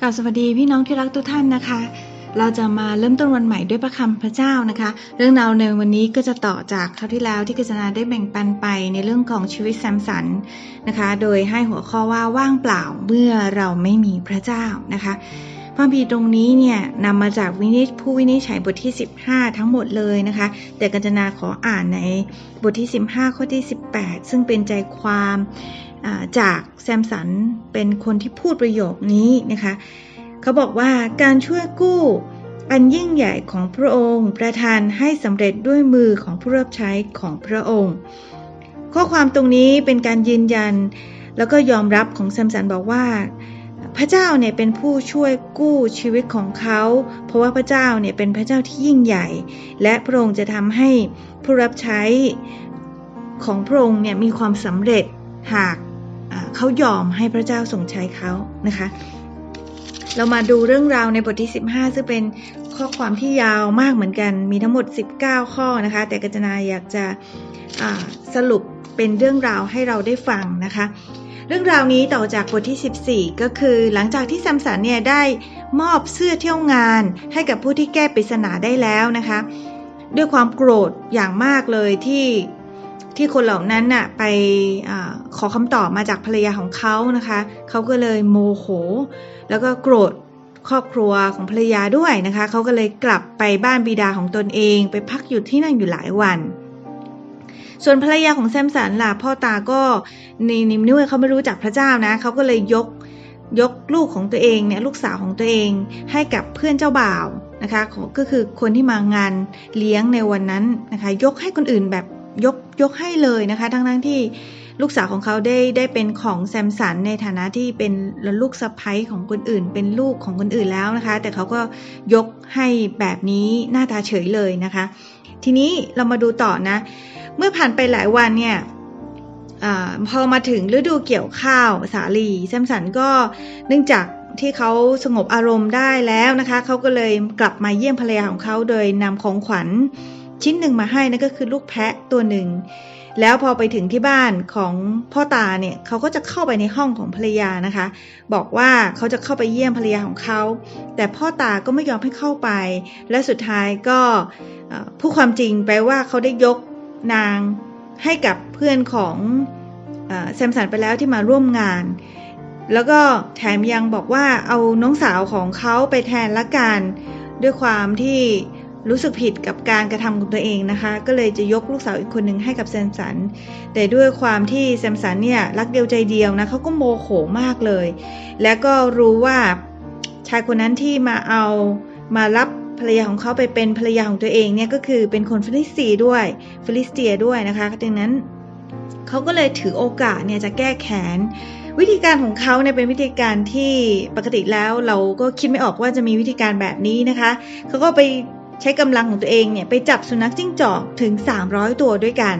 กล่าวสวัสดีพี่น้องที่รักทุกท่านนะคะ เราจะมาเริ่มต้นวันใหม่ด้วยพระคำพระเจ้านะคะ เรื่องราวในวันนี้ก็จะต่อจากคราวที่แล้วที่กฤษณาได้แบ่งปันไปในเรื่องของชีวิตแซมสันนะคะ โดยให้หัวข้อว่าว่างเปล่าเมื่อเราไม่มีพระเจ้านะคะพระคัมภีร์ตรงนี้เนี่ยนำมาจากวินิจผู้วินิจฉัยบทที่ 15 ทั้งหมดเลยนะคะ แต่กัญจนาขออ่านในบทที่ 15 ข้อที่ 18 ซึ่งเป็นใจความ จากแซมสันเป็นคนที่พูดประโยคนี้นะคะ เขาบอกว่าการช่วยกู้อันยิ่งใหญ่ของพระองค์ ประทานให้สำเร็จด้วยมือของผู้รับใช้ของพระองค์ ข้อความตรงนี้เป็นการยืนยัน แล้วก็ยอมรับของแซมสันบอกว่า พระเจ้าเนี่ยเป็นผู้ช่วยกู้ชีวิตของเขา เพราะว่าพระเจ้าเนี่ยเป็นพระเจ้าที่ยิ่งใหญ่ และพระองค์จะทำให้ผู้รับใช้ของพระองค์เนี่ยมีความสำเร็จหาก เขายอมให้พระเจ้าทรงใช้เขานะคะ เรามาดูเรื่องราวในบทที่ 15 ซึ่งเป็นข้อความที่ยาวมากเหมือนกัน มีทั้งหมด 19 ข้อนะคะ แต่กัจนาอยากจะสรุปเป็นเรื่องราวให้เราได้ฟังนะคะ เรื่องราวนี้ต่อจากบทที่ 14 ก็คือหลังจากที่แซมสันเนี่ยได้มอบเสื้อเที่ยวงานให้กับผู้ที่แก้ปริศนาได้แล้วนะคะ ด้วยความโกรธอย่างมากเลยที่ ที่คนเหล่านั้นน่ะไปอขอคำตอบมาจากภรรยาของเขานะคะ เขาก็เลยโมโห แล้วก็โกรธครอบครัวของภรรยาด้วยนะคะ เขาก็เลยกลับไปบ้านบิดาของตนเอง ไปพักอยู่ที่นั่นอยู่หลายวัน ส่วนภรรยาของแซมสันล่ะพ่อตาก็ในในนิ้วเขาไม่รู้จักพระเจ้านะ เขาก็เลยยกยกลูกของตัวเองเนี่ยลูกสาวของตัวเองให้กับเพื่อนเจ้าบ่าวนะคะก็คือคนที่มางานเลี้ยงในวันนั้นนะคะ ยกให้คนอื่นแบบ ยกยกให้เลยนะคะ ทั้งทั้งที่ลูกสาวของเขาได้ได้เป็นของแซมสันในฐานะที่เป็นลูกสะใภ้ของคนอื่น เป็นลูกของคนอื่นแล้วนะคะ แต่เขาก็ยกให้แบบนี้หน้าตาเฉยเลยนะคะ ทีนี้เรามาดูต่อนะ เมื่อผ่านไปหลายวันเนี่ยอพอมาถึงฤดูเกี่ยวข้าวสาลีแซมสันก็เนื่องจากที่เขาสงบอารมณ์ได้แล้วนะคะ เขาก็เลยกลับมาเยี่ยมภรรยาของเขาโดยนำของขวัญ ชิ้นหนึ่งมาให้นั่นก็คือลูกแพะตัวหนึ่ง แล้วพอไปถึงที่บ้านของพ่อตาเนี่ยเขาก็จะเข้าไปในห้องของภรรยานะคะ บอกว่าเขาจะเข้าไปเยี่ยมภรรยาของเขา แต่พ่อตาก็ไม่ยอมให้เข้าไป และสุดท้ายก็เอ่อพูดความจริงไปว่าเขาได้ยกนางให้กับเพื่อนของอแซมสันไปแล้วที่มาร่วมงาน แล้วก็แถมยังบอกว่าเอาน้องสาวของเขาไปแทนละกัน ด้วยความที่ รู้สึกผิดกับการกระทำของตัวเองนะคะ ก็เลยจะยกลูกสาวอีกคนหนึ่งให้กับแซมสัน แต่ด้วยความที่แซมสันเนี่ยรักเดียวใจเดียวนะเขาก็โมโหมากเลย และก็รู้ว่าชายคนนั้นที่มาเอามารับภรรยาของเขาไปเป็นภรรยาของตัวเองเนี่ยก็คือเป็นคนฟิลิสตีด้วยฟิลิสเตียด้วยนะคะดังนั้นเขาก็เลยถือโอกาสเนี่ยจะแก้แค้นวิธีการของเขาเนี่ยเป็นวิธีการที่ปกติแล้วเราก็คิดไม่ออกว่าจะมีวิธีการแบบนี้นะคะ เขาก็ไป ใช้กำลังของตัวเองเนี่ยไปจับสุนัขจิ้งจอกถึง 300 ตัวด้วยกัน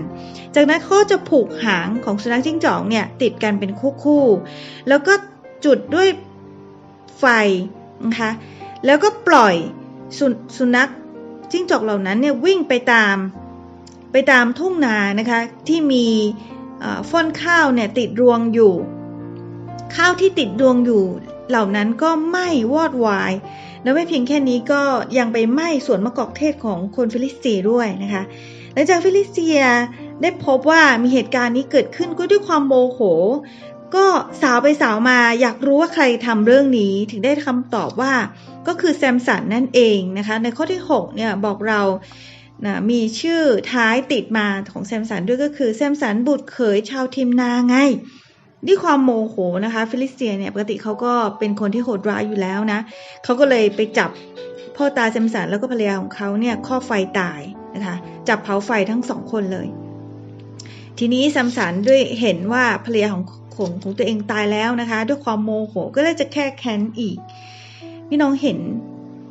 จากนั้นเขาจะผูกหางของสุนัขจิ้งจอกเนี่ยติดกันเป็นคู่ๆ แล้วก็จุดด้วยไฟนะคะ แล้วก็ปล่อยสสุนัขจิ้งจอกเหล่านั้นเนี่ยวิ่งไปตามไปตามทุ่งนานะคะที่มีฟ่อนข้าวเนี่ยติดรวงอยู่ ข้าวที่ติดรวงอยู่เหล่านั้นก็ไหม้วอดวาย แล้วไม่เพียงแค่นี้ก็ยังไปไหม้สวนมะกอกเทศของคนฟิลิสเตียด้วยนะคะหลังจากฟิลิสเตียได้พบว่ามีเหตุการณ์นี้เกิดขึ้นก็ด้วยความโมโห ก็สาวไปสาวมาอยากรู้ว่าใครทำเรื่องนี้ถึงได้คำตอบว่าก็คือแซมสันนั่นเองนะคะ ในข้อที่ 6 เนี่ยบอกเรานะมีชื่อท้ายติดมาของแซมสันด้วยก็คือแซมสันบุตรเขยชาวทิมนาไง ด้วยความโมโหนะคะ ฟิลิสเตียเนี่ยปกติเขาก็เป็นคนที่โหดร้ายอยู่แล้วนะเขาก็เลยไปจับพ่อตาแซมสันแล้วก็ภรรยาของเขาเนี่ยข้อไฟตายนะคะ จับเผาไฟทั้งสองคนเลย ทีนี้แซมสันด้วยเห็นว่าภรรยาของของของตัวเองตายแล้วนะคะ ด้วยความโมโหก็เลยจะแค่แค้นอีกพี่น้องเห็น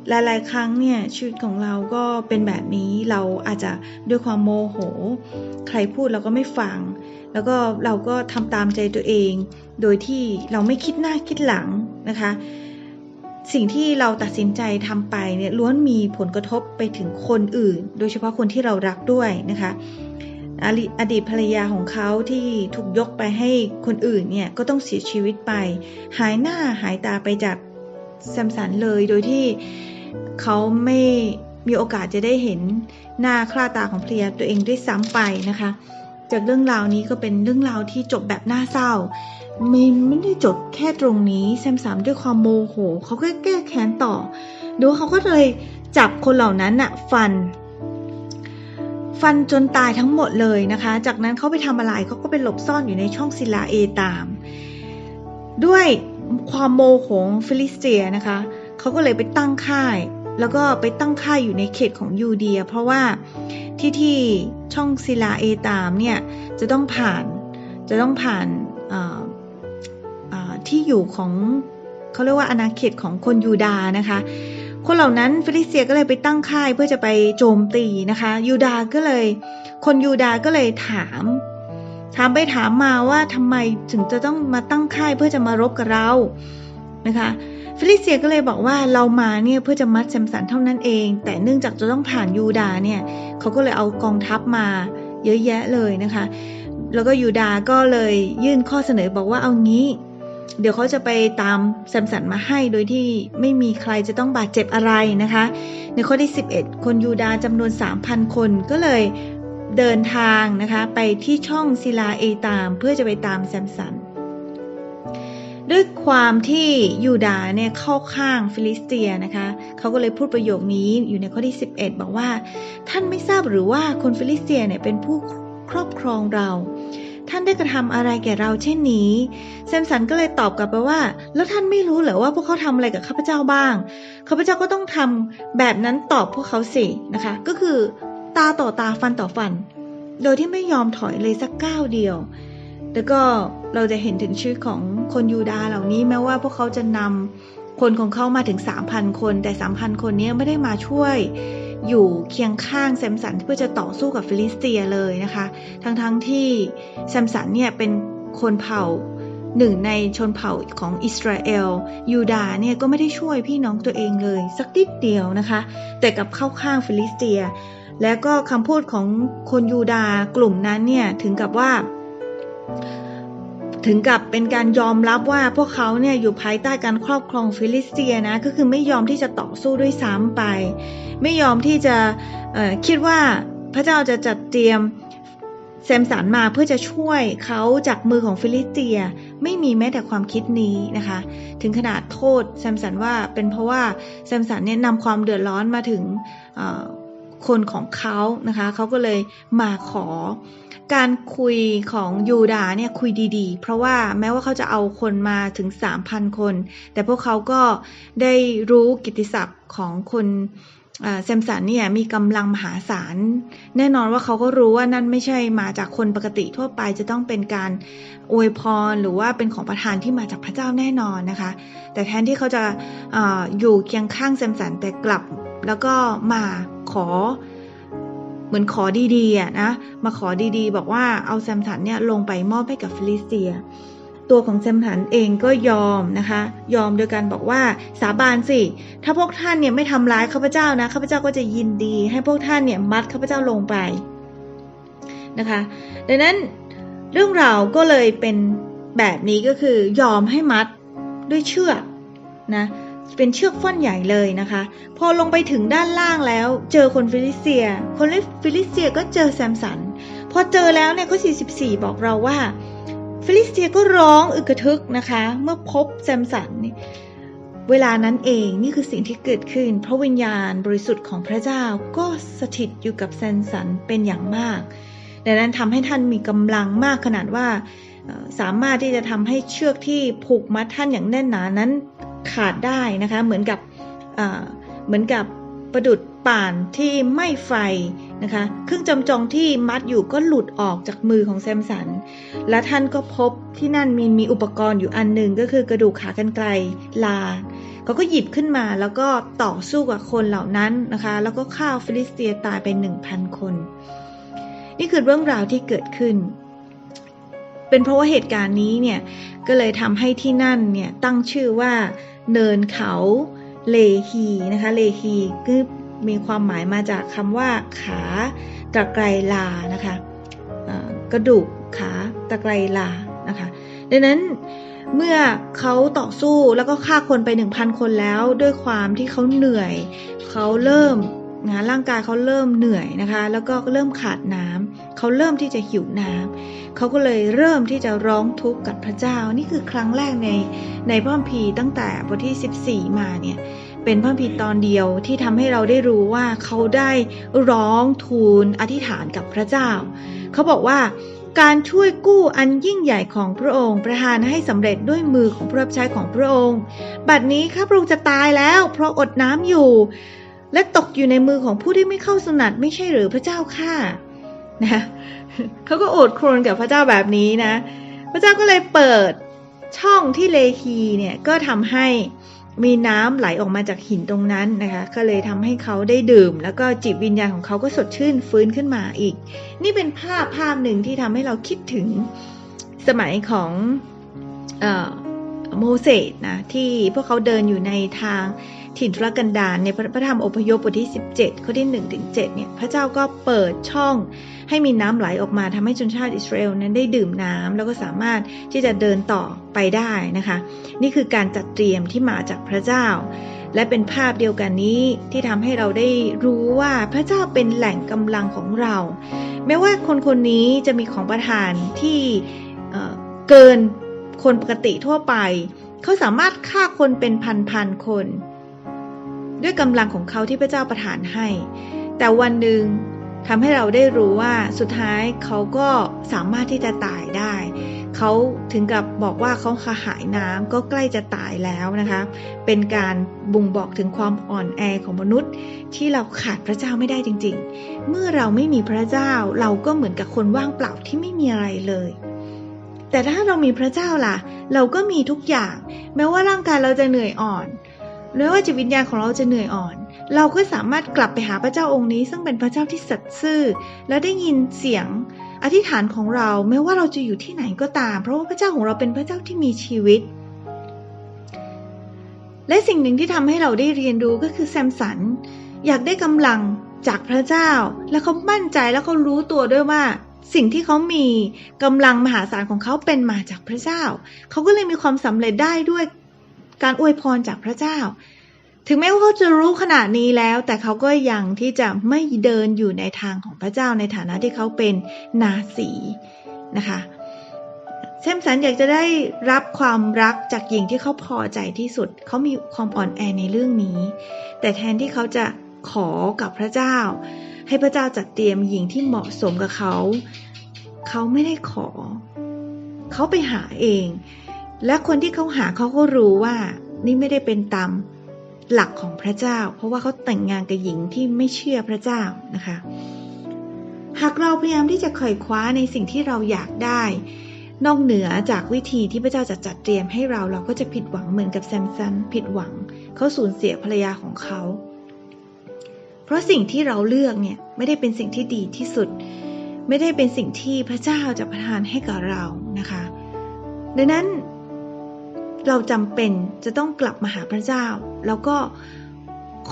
หลาย ๆ ครั้งเนี่ยชีวิตของเราก็เป็นแบบนี้เราอาจจะด้วยความโมโห ใครพูดเราก็ไม่ฟัง แล้วก็เราก็ทำตามใจตัวเอง โดยที่เราไม่คิดหน้าคิดหลังนะคะ สิ่งที่เราตัดสินใจทำไปเนี่ยล้วนมีผลกระทบไปถึงคนอื่น โดยเฉพาะคนที่เรารักด้วยนะคะอดีตภรรยาของเขาที่ถูกยกไปให้คนอื่นเนี่ยก็ต้องเสียชีวิตไป หายหน้าหายตาไปจากแซมสันเลยโดยที่เขาไม่มีโอกาสจะได้เห็นหน้าคล้าตาของภรรยาตัวเองด้วยซ้ำไปนะคะ จากเรื่องราวนี้ก็เป็นเรื่องราวที่จบแบบน่าเศร้าไม่ไม่ได้จบแค่ตรงนี้แซมสันด้วยความโมโหเขาก็แก้แค้นต่อดูเขาก็เลยจับคนเหล่านั้นน่ะฟัน ฟันจนตายทั้งหมดเลยนะคะ จากนั้นเขาไปทำอะไรเขาก็ไปหลบซ่อนอยู่ในช่องศิลาเอตาม ด้วยความโมโหของฟิลิสเตียนะคะเขาก็เลยไปตั้งค่าย แล้วก็ไปตั้งค่ายอยู่ในเขตของยูเดีย เพราะว่าที่ที่ช่องศิลาเอตามเนี่ยจะต้องผ่านจะต้องผ่านที่อยู่ของเขาเรียกว่าอาณาเขตของคนยูดานะคะ คนเหล่านั้นฟิลิเตียก็เลยไปตั้งค่ายเพื่อจะไปโจมตีนะคะยูดาห์ก็เลย คนยูดาห์ก็เลยถาม ถามไปถามมาว่าทำไมถึงจะต้องมาตั้งค่ายเพื่อจะมารบกับเรานะคะ ฟิลิเตียก็เลยบอกว่าเรามาเนี่ยเพื่อจะมัดแซมสันเท่านั้นเอง แต่เนื่องจากจะต้องผ่านยูดาเนี่ยเขาก็เลยเอากองทัพมาเยอะแยะเลยนะคะ แล้วก็ยูดาก็เลยยื่นข้อเสนอบอกว่าเอางี้ เดี๋ยวเขาจะไปตามแซมสันมาให้โดยที่ไม่มีใครจะต้องบาดเจ็บอะไรนะคะ ในข้อที่ 11 คนยูดาจำนวน 3,000 คนก็เลยเดินทางนะคะไปที่ช่องศิลาเอตามเพื่อจะไปตามแซมสัน ด้วยความที่ยูดาเนี่ยเข้าข้างฟิลิสเตียนะคะเขาก็เลยพูดประโยคนี้อยู่ในข้อที่ 11 บอกว่า ท่านไม่ทราบหรือว่าคนฟิลิสเตียเนี่ยเป็นผู้ครอบครองเรา ท่านได้กระทำอะไรแก่เราเช่นนี้แซมสันก็เลยตอบกลับไปว่า แล้วท่านไม่รู้เหรอว่าพวกเขาทำอะไรกับข้าพเจ้าบ้างข้าพเจ้าก็ต้องทำแบบนั้นตอบพวกเขาสินะคะ ก็คือตาต่อตาฟันต่อฟัน โดยที่ไม่ยอมถอยเลยสักก้าวเดียว แล้วก็ เราจะเห็นถึงชีวิตของคนยูดาเหล่านี้แม้ว่าพวกเขาจะนำคนของเขามาถึง 3,000 คน แต่ 3,000 คนนี้ไม่ได้มาช่วยอยู่เคียงข้างแซมสันเพื่อจะต่อสู้กับฟิลิสเตียเลยนะคะ ทั้งๆทที่แซมสันเนี่ยเป็นคนเผ่าหนึ่งในชนเผ่าของอิสราเอลยูดาเนี่ยก็ไม่ได้ช่วยพี่น้องตัวเองเลยสักนิดเดียวนะคะ แต่กับเข้าข้างฟิลิสเตีย และก็คำพูดของคนยูดากลุ่มนั้นเนี่ยถึงกับว่า ถึงกับเป็นการยอมรับว่าพวกเขาเนี่ยอยู่ภายใต้การครอบครองฟิลิสเตียนะก็คือไม่ยอมที่จะต่อสู้ด้วยซ้ำไป ไม่ยอมที่จะคิดว่าพระเจ้าจะจัดเตรียมแซมสันมาเพื่อจะช่วยเขาจากมือของฟิลิสเตียไม่มีแม้แต่ความคิดนี้นะคะ ถึงขนาดโทษแซมสันว่าเป็นเพราะว่าแซมสันเนี่ยนำความเดือดร้อนมาถึงคนของเขานะคะเขาก็เลยมาขอ การคุยของยูดาเนี่ยคุยดีๆ เพราะว่าแม้ว่าเขาจะเอาคนมาถึง 3,000 คน แต่พวกเขาก็ได้รู้กิติศัพท์ของคนแซมสันเนี่ยมีกำลังมหาศาล แน่นอนว่าเขาก็รู้ว่านั่นไม่ใช่มาจากคนปกติทั่วไปจะต้องเป็นการอวยพรหรือว่าเป็นของประทานที่มาจากพระเจ้าแน่นอนนะคะ แต่แทนที่เขาจะออยู่เคียงข้างแซมสันแต่กลับ แล้วก็มาขอ เหมือนขอดีๆอะนะมาขอดีๆ บอกว่าเอาแซมสันเนี่ยลงไปมอบให้กับฟิลิสเตีย ตัวของแซมสันเองก็ยอมนะคะ ยอมโดยการบอกว่าสาบานสิ ถ้าพวกท่านเนี่ยไม่ทำร้ายข้าพเจ้านะข้าพเจ้าก็จะยินดี ให้พวกท่านเนี่ยมัดข้าพเจ้าลงไปนะคะ ดังนั้นเรื่องราวก็เลยเป็นแบบนี้ก็คือยอมให้มัดด้วยเชือกนะ เป็นเชือกฟ่อนใหญ่เลยนะคะ พอลงไปถึงด้านล่างแล้ว เจอคนฟิลิเตีย คนฟิลิเตียก็เจอแซมสัน พอเจอแล้วเนี่ยข้อ44 บอกเราว่า ฟิลิเตียก็ร้องอึกระทึกนะคะ เมื่อพบแซมสันเวลานั้นเองนี่คือสิ่งที่เกิดขึ้น พระวิญญาณบริสุทธิ์ของพระเจ้าก็สถิตอยู่กับแซมสันเป็นอย่างมากดังนั้นทำให้ท่านมีกำลังมากขนาดว่าสามารถที่จะทำให้เชือกที่ผูกมัดท่านอย่างแน่นหนานั้น ขาดได้นะคะเหมือนกับเหมือนกับประดุดป่านที่ไม่ไฟนะคะเครื่องจำจองที่มัดอยู่ก็หลุดออกจากมือของแซมสัน และท่านก็พบที่นั่นมีมีอุปกรณ์อยู่อันหนึ่งก็คือกระดูกขากรรไกรลาเขาก็หยิบขึ้นมาแล้วก็ต่อสู้กับคนเหล่านั้นนะคะ แล้วก็ฆ่าฟิลิสเตียตายไปหนึ่งพันคน นี่คือเรื่องราวที่เกิดขึ้น เป็นเพราะว่าเหตุการณ์นี้เนี่ยก็เลยทำให้ที่นั่นเนี่ยตั้งชื่อว่า เนินเขาเลฮีนะคะเลฮีคือมีความหมายมาจากคำว่าขาตะไครลานะคะกระดูกขาตะไครลานะคะดังนั้นเมื่อเขาต่อสู้แล้วก็ฆ่าคนไปหนึ่งพันคนแล้ว ด้วยความที่เขาเหนื่อย เขาเริ่ม นะร่างกายเขาเริ่มเหนื่อยนะคะ แล้วก็เริ่มขาดน้ำเขาเริ่มที่จะหิวน้ำเขาก็เลยเริ่มที่จะร้องทุกข์กับพระเจ้า นี่คือครั้งแรกในในพระคัมภีร์ตั้งแต่บทที่ 14 มาเนี่ยเป็นพระคัมภีตอนเดียวที่ทำให้เราได้รู้ว่าเขาได้ร้องทูลอธิษฐานกับพระเจ้า เขาบอกว่าการช่วยกู้อันยิ่งใหญ่ของพระองค์ประทานให้สำเร็จด้วยมือของผู้รับใช้ของพระองค์ บัดนี้ข้าพระองค์จะตายแล้ว เพราะอดน้ำอยู่ และตกอยู่ในมือของผู้ที่ไม่เข้าสนัดไม่ใช่หรือพระเจ้าค่ะนะเขาก็โอดครวญกับพระเจ้าแบบนี้นะ พระเจ้าก็เลยเปิดช่องที่เลฮีเนี่ยก็ทำให้มีน้ำไหลออกมาจากหินตรงนั้นนะคะ ก็เลยทำให้เขาได้ดื่ม แล้วก็จิตวิญญาณของเขาก็สดชื่นฟื้นขึ้นมาอีก นี่เป็นภาพภาพหนึ่งที่ทำให้เราคิดถึงสมัยของอโมเสสนะที่พวกเขาเดินอยู่ในทาง ถิ่นทุรกันดารในพระธรรมอพยพบทที่ 17 ข้อที่1ถึง7เนี่ยพระเจ้าก็เปิดช่องให้มีน้ำไหลออกมาทำให้ชนชาติอิสราเอลนั้นได้ดื่มน้ำแล้วก็สามารถที่จะเดินต่อไปได้นะคะ นี่คือการจัดเตรียมที่มาจากพระเจ้า และเป็นภาพเดียวกันนี้ที่ทำให้เราได้รู้ว่าพระเจ้าเป็นแหล่งกำลังของเรา แม้ว่าคนคนนี้จะมีของประทานที่เกินคนปกติทั่วไป เขาสามารถฆ่าคนเป็นพันๆคน ด้วยกำลังของเขาที่พระเจ้าประทานให้ แต่วันหนึ่งทำให้เราได้รู้ว่าสุดท้ายเขาก็สามารถที่จะตายได้ เขาถึงกับบอกว่าเขาขาหายน้ำก็ใกล้จะตายแล้วนะคะ เป็นการบ่งบอกถึงความอ่อนแอของมนุษย์ ที่เราขาดพระเจ้าไม่ได้จริง ๆ เมื่อเราไม่มีพระเจ้าเราก็เหมือนกับคนว่างเปล่าที่ไม่มีอะไรเลยแต่ถ้าเรามีพระเจ้าล่ะ เราก็มีทุกอย่าง แม้ว่าร่างกายเราจะเหนื่อยอ่อน แม้ว่าจิตวิญญาณของเราจะเหนื่อยอ่อน เราก็สามารถกลับไปหาพระเจ้าองค์นี้ ซึ่งเป็นพระเจ้าที่สัตย์ซื่อ และได้ยินเสียงอธิษฐานของเราไม่ว่าเราจะอยู่ที่ไหนก็ตาม เพราะว่าพระเจ้าของเราเป็นพระเจ้าที่มีชีวิต และสิ่งหนึ่งที่ทำให้เราได้เรียนรู้ก็คือแซมสัน อยากได้กำลังจากพระเจ้า และเขามั่นใจแล้วเขารู้ตัวด้วยว่า สิ่งที่เขามีกำลังมหาศาลของเขาเป็นมาจากพระเจ้า เขาก็เลยมีความสำเร็จได้ด้วย การอวยพรจากพระเจ้า ถึงแม้ว่าเขาจะรู้ขนาดนี้แล้ว แต่เขาก็ยังที่จะไม่เดินอยู่ในทางของพระเจ้าในฐานะที่เขาเป็นนาสีนะคะเซมสันอยากจะได้รับความรักจากหญิงที่เขาพอใจที่สุด เขามีความอ่อนแอในเรื่องนี้ แต่แทนที่เขาจะขอกับพระเจ้า ให้พระเจ้าจัดเตรียมหญิงที่เหมาะสมกับเขา เขาไม่ได้ขอ เขาไปหาเอง และคนที่เขาหาเขาก็รู้ว่านี่ไม่ได้เป็นตามหลักของพระเจ้า เพราะว่าเขาแต่งงานกับหญิงที่ไม่เชื่อพระเจ้านะคะ หากเราพยายามที่จะค่อยคว้าในสิ่งที่เราอยากได้ นอกเหนือจากวิธีที่พระเจ้าจะจัดเตรียมให้เราเราก็จะผิดหวังเหมือนกับแซมซันผิดหวังเขาสูญเสียภรรยาของเขา เพราะสิ่งที่เราเลือกเนี่ยไม่ได้เป็นสิ่งที่ดีที่สุด ไม่ได้เป็นสิ่งที่พระเจ้าจะประทานให้กับเรานะคะ ดังนั้น เราจำเป็นจะต้องกลับมาหาพระเจ้า แล้วก็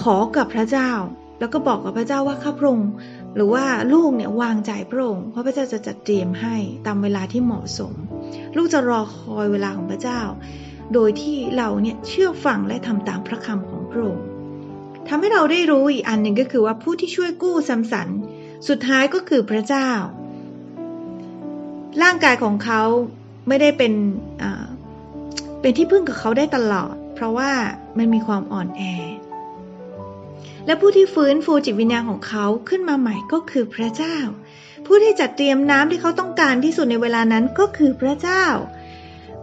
ขอกับพระเจ้า แล้วก็บอกกับพระเจ้าว่าข้าพระองค์หรือว่าลูกเนี่ยวางใจพระองค์เพราะพระเจ้าจะจัดเตรียมให้ตามเวลาที่เหมาะสม ลูกจะรอคอยเวลาของพระเจ้า โดยที่เราเนี่ยเชื่อฟังและทำตามพระคำของพระองค์ทำให้เราได้รู้อีกอันหนึ่งก็คือว่าผู้ที่ช่วยกู้สัมสันสุดท้ายก็คือพระเจ้า ร่างกายของเขาไม่ได้เป็น เป็นที่พึ่งกับเขาได้ตลอด เพราะว่ามันมีความอ่อนแอ และผู้ที่ฟื้นฟูจิตวิญญาณของเขาขึ้นมาใหม่ก็คือพระเจ้า ผู้ที่จัดเตรียมน้ำที่เขาต้องการที่สุดในเวลานั้นก็คือพระเจ้า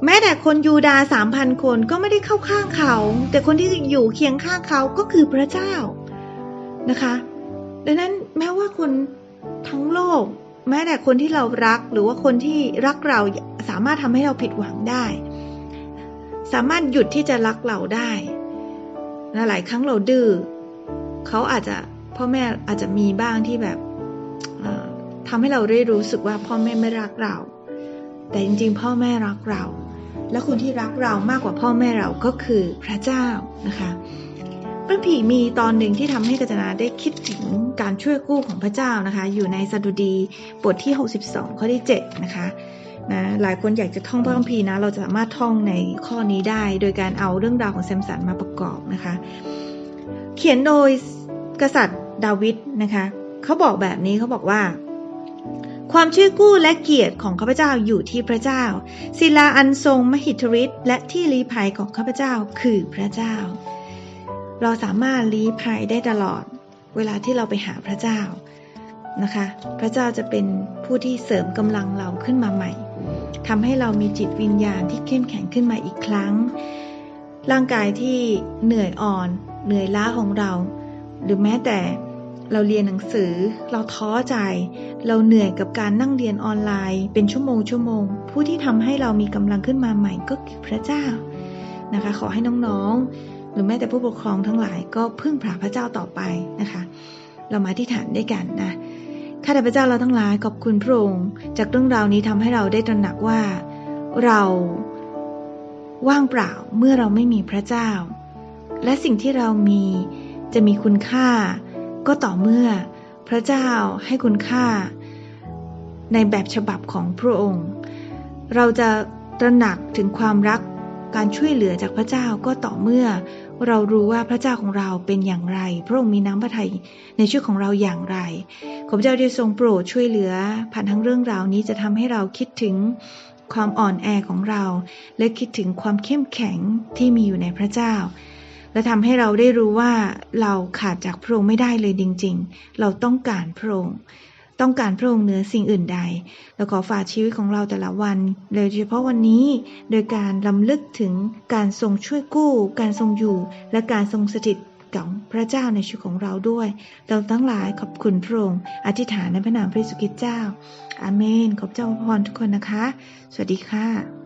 แม้แต่คนยูดาสามพันคนก็ไม่ได้เข้าข้างเขา แต่คนที่อยู่เคียงข้างเขาก็คือพระเจ้านะคะ ดังนั้นแม้ว่าคนทั้งโลก แม้แต่คนที่เรารักหรือว่าคนที่รักเราสามารถทำให้เราผิดหวังได้ สามารถหยุดที่จะรักเราได้นะหลายครั้งเราดื้อเขาอาจจะพ่อแม่อาจจะมีบ้างที่แบบทำให้เราได้รู้สึกว่าพ่อแม่ไม่รักเรา แต่จริงๆ พ่อแม่รักเรา และคนที่รักเรามากกว่าพ่อแม่เราก็คือพระเจ้านะคะ พระผีมีตอนหนึ่งที่ทำให้กัจนาได้คิดถึงการช่วยกู้ของพระเจ้านะคะ อยู่ในสดุดีบทที่ 62 ข้อที่7นะคะ นะหลายคนอยากจะท่องพระคัมภีร์นะ เราจะสามารถท่องในข้อนี้ได้ โดยการเอาเรื่องราวของแซมสันมาประกอบนะคะ เขียนโดยกษัตริย์ดาวิดนะคะเขาบอกแบบนี้เขาบอกว่า ความช่วยกู้และเกียรติของข้าพเจ้าอยู่ที่พระเจ้า ศิลาอันทรงมหิทธิฤทธิ์และที่ลี้ภัยของข้าพเจ้าคือพระเจ้า เราสามารถลี้ภัยได้ตลอด เวลาที่เราไปหาพระเจ้านะคะ พระเจ้าจะเป็นผู้ที่เสริมกำลังเราขึ้นมาใหม่ ทำให้เรามีจิตวิญญาณที่เข้มแข็งขึ้นมาอีกครั้ง ร่างกายที่เหนื่อยอ่อน เหนื่อยล้าของเรา หรือแม้แต่เราเรียนหนังสือ เราท้อใจ เราเหนื่อยกับการนั่งเรียนออนไลน์ เป็นชั่วโมงชั่วโมง ผู้ที่ทำให้เรามีกำลังขึ้นมาใหม่ก็คือพระเจ้านะคะ ขอให้น้องๆ หรือแม้แต่ผู้ปกครองทั้งหลายก็พึ่งพาพระเจ้าต่อไปนะคะ เรามาที่ฐานด้วยกันนะ ข้าแต่พระเจ้าเราทั้งหลายขอบคุณพระองค์จากเรื่องราวนี้ทำให้เราได้ตระหนักว่า เราว่างเปล่าเมื่อเราไม่มีพระเจ้า และสิ่งที่เรามีจะมีคุณค่า ก็ต่อเมื่อพระเจ้าให้คุณค่า ในแบบฉบับของพระองค์ เราจะตระหนักถึงความรักการช่วยเหลือจากพระเจ้าก็ต่อเมื่อ เรารู้ว่าพระเจ้าของเราเป็นอย่างไร พระองค์มีน้ำพระทัยในชีวิตของเราอย่างไร ขอพระเจ้าได้ทรงโปรดช่วยเหลือ ผ่านทั้งเรื่องราวนี้จะทำให้เราคิดถึงความอ่อนแอของเรา และคิดถึงความเข้มแข็งที่มีอยู่ในพระเจ้า และทำให้เราได้รู้ว่าเราขาดจากพระองค์ไม่ได้เลยจริง ๆ เราต้องการพระองค์ ต้องการพระองค์เหนือสิ่งอื่นใด เราขอฝากชีวิตของเราแต่ละวันโดยเฉพาะวันนี้ โดยการลำลึกถึงการทรงช่วยกู้ การทรงอยู่ และการทรงสถิตของพระเจ้าในชีวิตของเราด้วย เราทั้งหลายขอบคุณพระองค์อธิษฐานในพระนามพระสุคิตเจ้า อาเมน ขอบเจ้าพรทุกคนนะคะ สวัสดีค่ะ